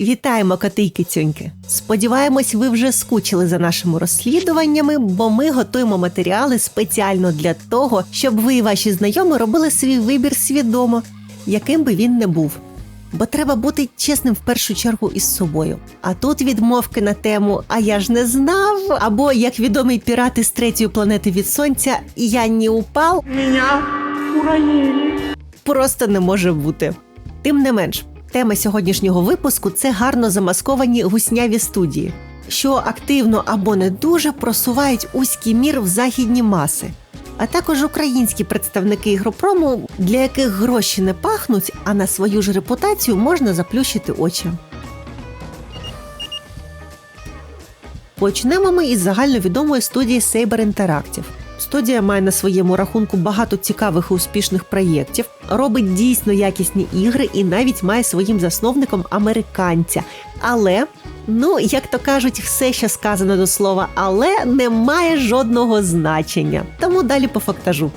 Вітаємо, коти й кицюньки! Сподіваємось, ви вже скучили за нашими розслідуваннями, бо ми готуємо матеріали спеціально для того, щоб ви і ваші знайомі робили свій вибір свідомо, яким би він не був. Бо треба бути чесним в першу чергу із собою. А тут відмовки на тему А я ж не знав, або як відомий пірат із третьої планети від сонця, я не упав, Меня уронили. просто не може бути. Тим не менш, тема сьогоднішнього випуску це гарно замасковані гусняві студії, що активно або не дуже просувають узький мір в західні маси, а також українські представники ігропрому, для яких гроші не пахнуть, а на свою ж репутацію можна заплющити очі. Почнемо ми із загальновідомої студії Saber Interactive. Студія має на своєму рахунку багато цікавих і успішних проєктів, робить дійсно якісні ігри і навіть має своїм засновником американця. Але, ну як то кажуть, все, що сказано до слова, але не має жодного значення. Тому далі по фактажу.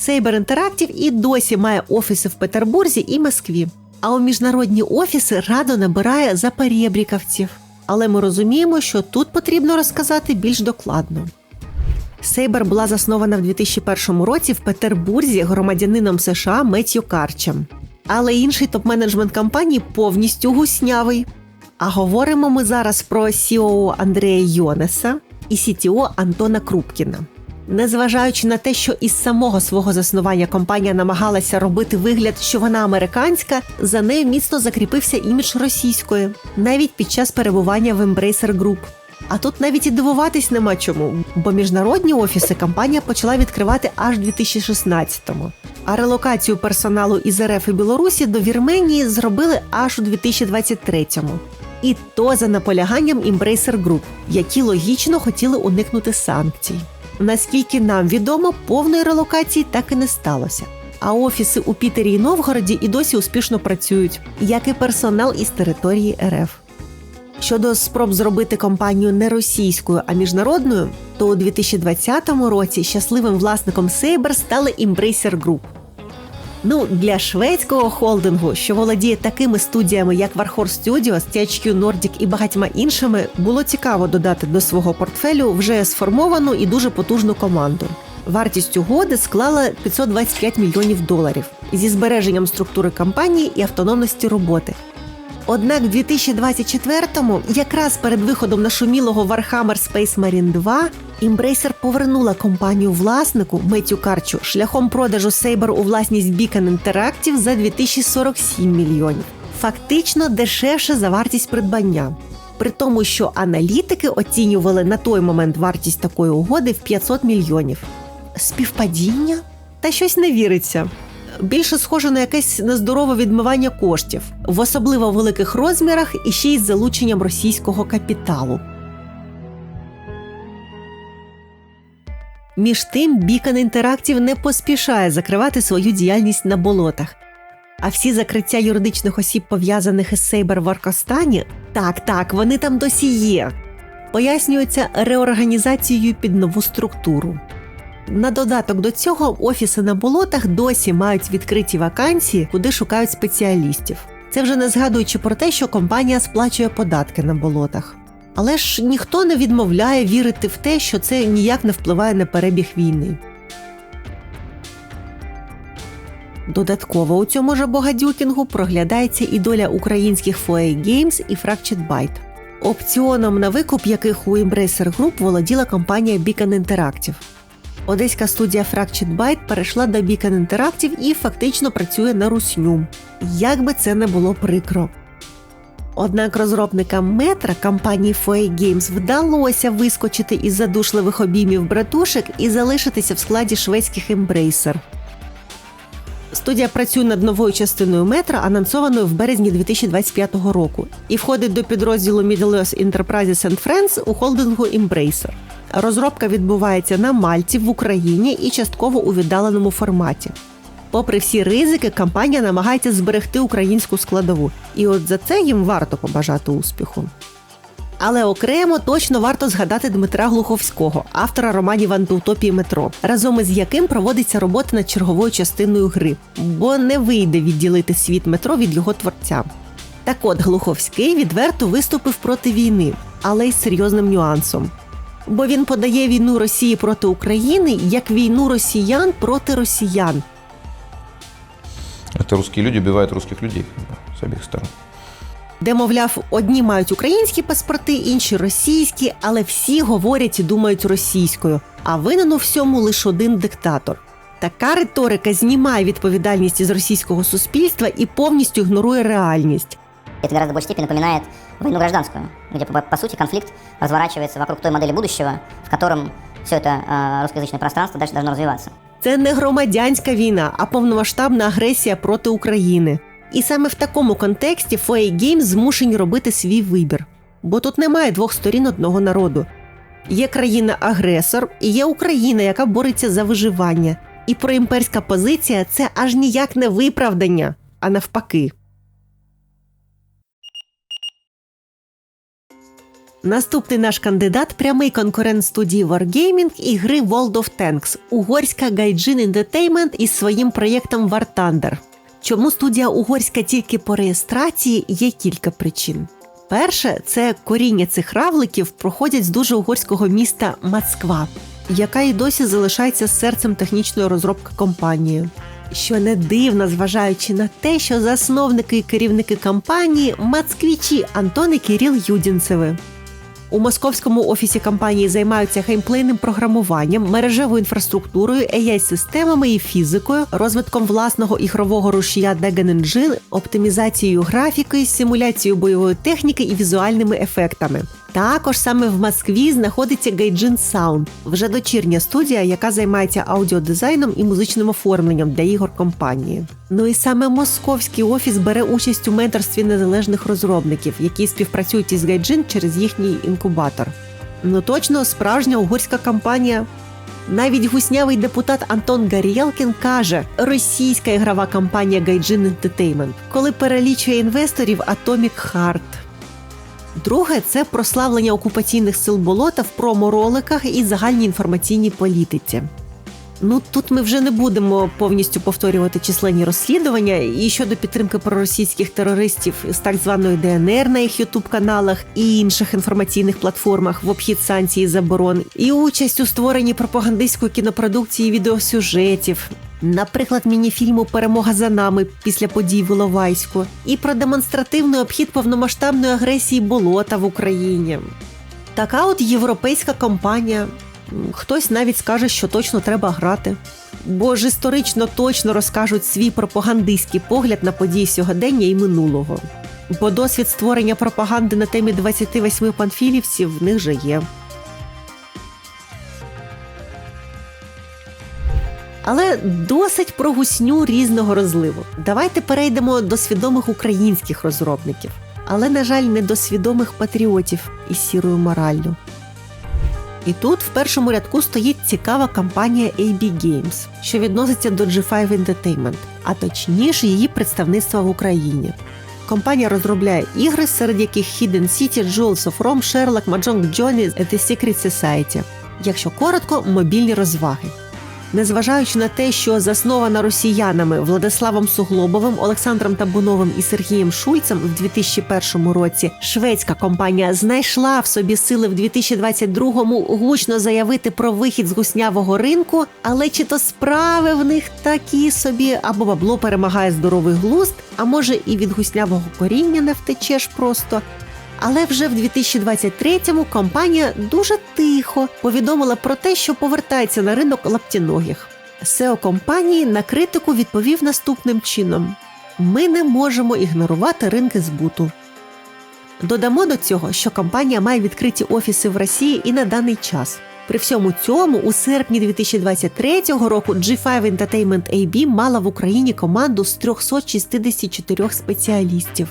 Saber Interactive і досі має офіси в Петербурзі і Москві. А у міжнародні офіси радо набирає запорєбрікавців. Але ми розуміємо, що тут потрібно розказати більш докладно. Сейбер була заснована в 2001 році в Петербурзі громадянином США Меттью Карчем. Але інший топ-менеджмент компанії повністю гуснявий. А говоримо ми зараз про CEO Андрея Йонеса і CTO Антона Крупкіна. Незважаючи на те, що із самого свого заснування компанія намагалася робити вигляд, що вона американська, за нею міцно закріпився імідж російської, навіть під час перебування в Embracer Group. А тут навіть і дивуватись нема чому, бо міжнародні офіси компанія почала відкривати аж 2016-му. А релокацію персоналу із РФ і Білорусі до Вірменії зробили аж у 2023-му. І то за наполяганням Embracer Group, які логічно хотіли уникнути санкцій. Наскільки нам відомо, повної релокації так і не сталося. А офіси у Пітері і Новгороді і досі успішно працюють, як і персонал із території РФ. Щодо спроб зробити компанію не російською, а міжнародною, то у 2020 році щасливим власником Saber стали Embracer Group. Ну, для шведського холдингу, що володіє такими студіями, як Warhorse Studios, THQ Nordic і багатьма іншими, було цікаво додати до свого портфелю вже сформовану і дуже потужну команду. Вартість угоди склала 525 мільйонів доларів зі збереженням структури компанії і автономності роботи. Однак в 2024-му, якраз перед виходом нашумілого Warhammer Space Marine 2, Embracer повернула компанію власнику Меттю Карчу шляхом продажу Saber у власність Beacon Interactive за 2047 мільйонів. Фактично дешевше за вартість придбання. При тому, що аналітики оцінювали на той момент вартість такої угоди в 500 мільйонів. Співпадіння? Та щось не віриться більше схоже на якесь нездорове відмивання коштів в особливо великих розмірах і ще й з залученням російського капіталу. Між тим, Beacon Interactive не поспішає закривати свою діяльність на болотах. А всі закриття юридичних осіб, пов'язаних із Сейбер в Аркостані, так, так, вони там досі є, пояснюються реорганізацією під нову структуру. На додаток до цього офіси на болотах досі мають відкриті вакансії, куди шукають спеціалістів. Це вже не згадуючи про те, що компанія сплачує податки на болотах. Але ж ніхто не відмовляє вірити в те, що це ніяк не впливає на перебіг війни. Додатково у цьому ж богадюкінгу проглядається і доля українських FOA Games і Fractured Byte, опціоном на викуп яких у Embracer Group володіла компанія Beacon Interactive. Одеська студія Fractured Byte перейшла до Beacon Interactive і фактично працює на русню. Як би це не було прикро. Однак розробникам метра компанії FOA Games вдалося вискочити із задушливих обіймів братушек і залишитися в складі шведських Embracer. Студія працює над новою частиною метра, анонсованою в березні 2025 року, і входить до підрозділу Middle Earth Enterprises and Friends у холдингу Embracer. Розробка відбувається на Мальті в Україні і частково у віддаленому форматі. Попри всі ризики, компанія намагається зберегти українську складову, і от за це їм варто побажати успіху. Але окремо точно варто згадати Дмитра Глуховського, автора романів антиутопії метро, разом із яким проводиться робота над черговою частиною гри, бо не вийде відділити світ метро від його творця. Так от Глуховський відверто виступив проти війни, але й з серйозним нюансом. Бо він подає війну Росії проти України як війну росіян проти росіян. Это русские люди убивают русских людей с обеих сторон. де, мовляв, одні мають українські паспорти, інші російські, але всі говорять і думають російською. А винен у всьому лише один диктатор. Така риторика знімає відповідальність із російського суспільства і повністю ігнорує реальність Это гораздо большей степени напоминает войну гражданскую, где, по, по сути, конфликт разворачивается вокруг той модели будущего, в котором все это э, русскоязычное пространство дальше должно развиваться. Це не громадянська війна, а повномасштабна агресія проти України. І саме в такому контексті FOA Games змушені робити свій вибір. Бо тут немає двох сторін одного народу. Є країна-агресор і є Україна, яка бореться за виживання. І проімперська позиція це аж ніяк не виправдання, а навпаки. Наступний наш кандидат прямий конкурент студії Wargaming і гри World of Tanks угорська Gaijin Entertainment із своїм проєктом War Thunder. Чому студія угорська тільки по реєстрації є кілька причин. Перше, це коріння цих равликів проходять з дуже угорського міста Москва, яка і досі залишається серцем технічної розробки компанії. Що не дивно, зважаючи на те, що засновники і керівники компанії москвічі Антон і Кирил Юдінцеви. У московському офісі компанії займаються геймплейним програмуванням, мережевою інфраструктурою, AI-системами і фізикою, розвитком власного ігрового рушія Dragon Engine, оптимізацією графіки, симуляцією бойової техніки і візуальними ефектами. Також саме в Москві знаходиться Gaijin Sound, вже дочірня студія, яка займається аудіодизайном і музичним оформленням для ігор компанії. Ну і саме московський офіс бере участь у менторстві незалежних розробників, які співпрацюють із Gaijin через їхній інкубатор. Ну точно справжня угорська компанія. Навіть гуснявий депутат Антон Гарєлкін каже: російська ігрова компанія Gaijin Entertainment, коли перелічує інвесторів Atomic Heart. Друге це прославлення окупаційних сил болота в промо-роликах і загальній інформаційній політиці. Ну тут ми вже не будемо повністю повторювати численні розслідування і щодо підтримки проросійських терористів з так званої ДНР на їх ютуб-каналах і інших інформаційних платформах в обхід санкцій і заборон, і участь у створенні пропагандистської кінопродукції і відеосюжетів. Наприклад, мініфільму Перемога за нами після подій в Іловайську і про демонстративний обхід повномасштабної агресії болота в Україні. Така от європейська компанія. Хтось навіть скаже, що точно треба грати. Бо ж історично точно розкажуть свій пропагандистський погляд на події сьогодення і минулого. Бо досвід створення пропаганди на темі 28 панфілівців в них же є. Але досить про гусню різного розливу. Давайте перейдемо до свідомих українських розробників, але, на жаль, не до свідомих патріотів із сірою мораллю. І тут в першому рядку стоїть цікава компанія AB Games, що відноситься до G5 Entertainment, а точніше її представництва в Україні. Компанія розробляє ігри, серед яких Hidden City, Jewels of Rome, Sherlock, Mahjong Johnny, The Secret Society. Якщо коротко, мобільні розваги. Незважаючи на те, що заснована росіянами Владиславом Суглобовим, Олександром Табуновим і Сергієм Шульцем в 2001 році, шведська компанія знайшла в собі сили в 2022-му гучно заявити про вихід з гуснявого ринку, але чи то справи в них такі собі, або бабло перемагає здоровий глузд, а може і від гуснявого коріння не втечеш просто. Але вже в 2023-му компанія дуже тихо повідомила про те, що повертається на ринок лаптіногих. SEO компанії на критику відповів наступним чином: ми не можемо ігнорувати ринки збуту. Додамо до цього, що компанія має відкриті офіси в Росії і на даний час. При всьому цьому, у серпні 2023 року G5 Entertainment AB мала в Україні команду з 364 спеціалістів.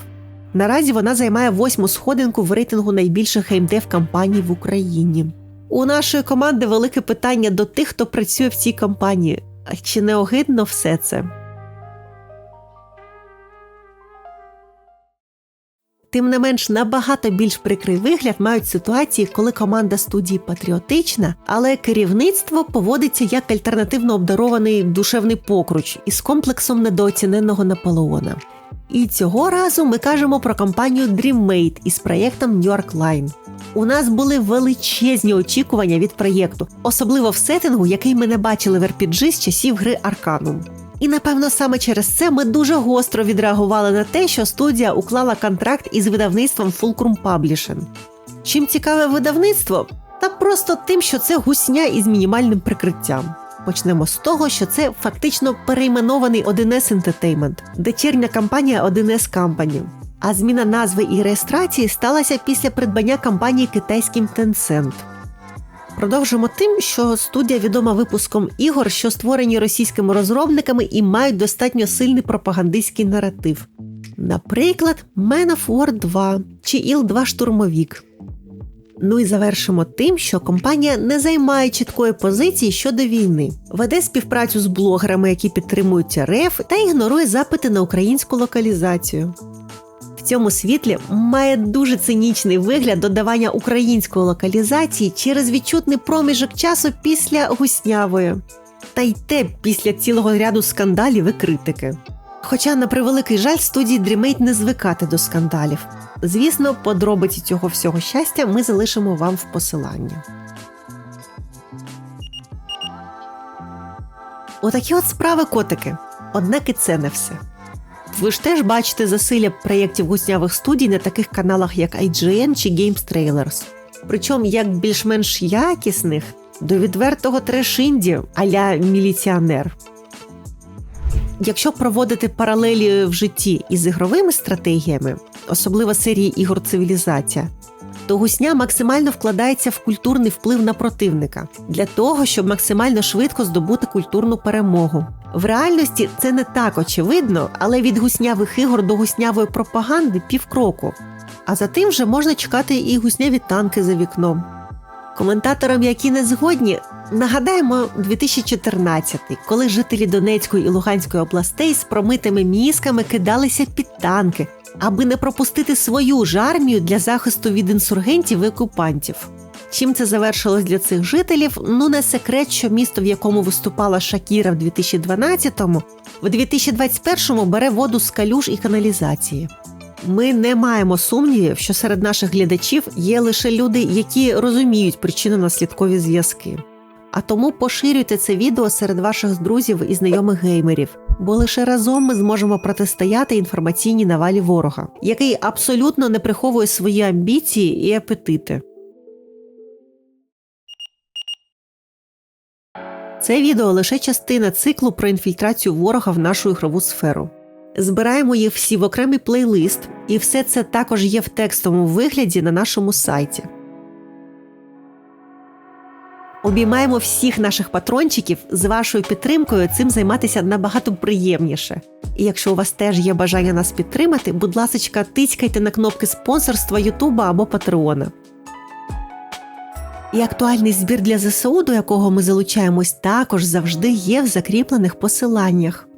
Наразі вона займає восьму сходинку в рейтингу найбільших геймдев компаній в Україні. У нашої команди велике питання до тих, хто працює в цій компанії. Чи не огидно все це? Тим не менш, набагато більш прикрий вигляд мають ситуації, коли команда студії патріотична, але керівництво поводиться як альтернативно обдарований душевний покруч із комплексом недооціненого Наполеона. І цього разу ми кажемо про компанію DreamMate із проєктом New York Line. У нас були величезні очікування від проєкту, особливо в сеттингу, який ми не бачили в RPG з часів гри Arcanum. І напевно саме через це ми дуже гостро відреагували на те, що студія уклала контракт із видавництвом Fulcrum Publishing. Чим цікаве видавництво? Та просто тим, що це гусня із мінімальним прикриттям. Почнемо з того, що це фактично перейменований 1С Entertainment, дочірня компанія 1С Company. А зміна назви і реєстрації сталася після придбання компанії китайським Tencent. Продовжимо тим, що студія відома випуском ігор, що створені російськими розробниками і мають достатньо сильний пропагандистський наратив. Наприклад, Man of War 2 чи Іл-2 Штурмовік. Ну і завершимо тим, що компанія не займає чіткої позиції щодо війни, веде співпрацю з блогерами, які підтримують РФ, та ігнорує запити на українську локалізацію. В цьому світлі має дуже цинічний вигляд додавання української локалізації через відчутний проміжок часу після гуснявої, та й те після цілого ряду скандалів і критики. Хоча, на превеликий жаль, студії DreamMate не звикати до скандалів. Звісно, подробиці цього всього щастя ми залишимо вам в посиланні. Отакі от справи котики. Однак і це не все. Ви ж теж бачите засилля проєктів гуснявих студій на таких каналах, як IGN чи Games Trailers. Причому як більш-менш якісних до відвертого треш-інді а-ля міліціонер. Якщо проводити паралелі в житті із ігровими стратегіями, особливо серії ігор Цивілізація, то гусня максимально вкладається в культурний вплив на противника для того, щоб максимально швидко здобути культурну перемогу. В реальності це не так очевидно, але від гуснявих ігор до гуснявої пропаганди півкроку. А за тим вже можна чекати і гусняві танки за вікном. Коментаторам, які не згодні, нагадаємо 2014, коли жителі Донецької і Луганської областей з промитими мізками кидалися під танки, аби не пропустити свою ж армію для захисту від інсургентів і окупантів. Чим це завершилось для цих жителів? Ну не секрет, що місто, в якому виступала Шакіра в 2012-му, в 2021-му бере воду з калюж і каналізації. Ми не маємо сумнівів, що серед наших глядачів є лише люди, які розуміють причинно-наслідкові зв'язки. А тому поширюйте це відео серед ваших друзів і знайомих геймерів, бо лише разом ми зможемо протистояти інформаційній навалі ворога, який абсолютно не приховує свої амбіції і апетити. Це відео лише частина циклу про інфільтрацію ворога в нашу ігрову сферу. Збираємо їх всі в окремий плейлист, і все це також є в текстовому вигляді на нашому сайті. Обіймаємо всіх наших патрончиків з вашою підтримкою цим займатися набагато приємніше. І якщо у вас теж є бажання нас підтримати, будь ласка, тицькайте на кнопки спонсорства Ютуба або Патреона. І актуальний збір для ЗСУ, до якого ми залучаємось, також завжди є в закріплених посиланнях.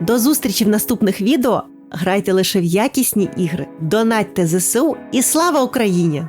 До зустрічі в наступних відео. Грайте лише в якісні ігри, донатьте ЗСУ і слава Україні!